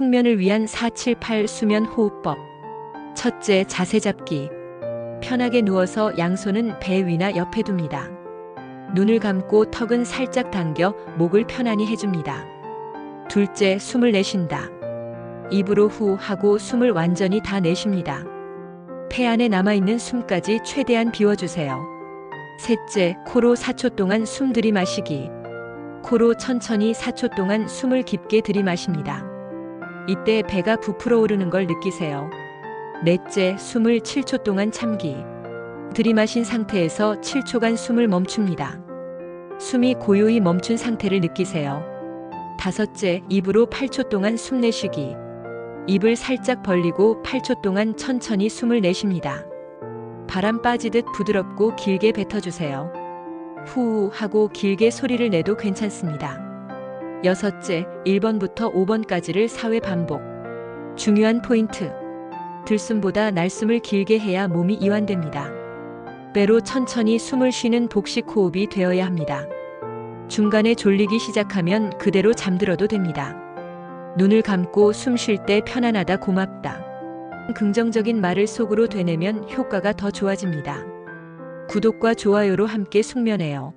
숙면을 위한 478 수면 호흡법. 첫째, 자세 잡기. 편하게 누워서 양손은 배 위나 옆에 둡니다. 눈을 감고 턱은 살짝 당겨 목을 편안히 해줍니다. 둘째, 숨을 내쉰다. 입으로 후 하고 숨을 완전히 다 내쉽니다. 폐 안에 남아있는 숨까지 최대한 비워주세요. 셋째, 코로 4초 동안 숨 들이마시기. 코로 천천히 4초 동안 숨을 깊게 들이마십니다. 이때 배가 부풀어 오르는 걸 느끼세요. 넷째, 숨을 7초 동안 참기. 들이마신 상태에서 7초간 숨을 멈춥니다. 숨이 고요히 멈춘 상태를 느끼세요. 다섯째, 입으로 8초 동안 숨 내쉬기. 입을 살짝 벌리고 8초 동안 천천히 숨을 내쉽니다. 바람 빠지듯 부드럽고 길게 뱉어주세요. 후 하고 길게 소리를 내도 괜찮습니다. 여섯째, 1번부터 5번까지를 4회 반복. 중요한 포인트. 들숨보다 날숨을 길게 해야 몸이 이완됩니다. 배로 천천히 숨을 쉬는 복식 호흡이 되어야 합니다. 중간에 졸리기 시작하면 그대로 잠들어도 됩니다. 눈을 감고 숨 쉴 때 편안하다 고맙다. 긍정적인 말을 속으로 되뇌면 효과가 더 좋아집니다. 구독과 좋아요로 함께 숙면해요.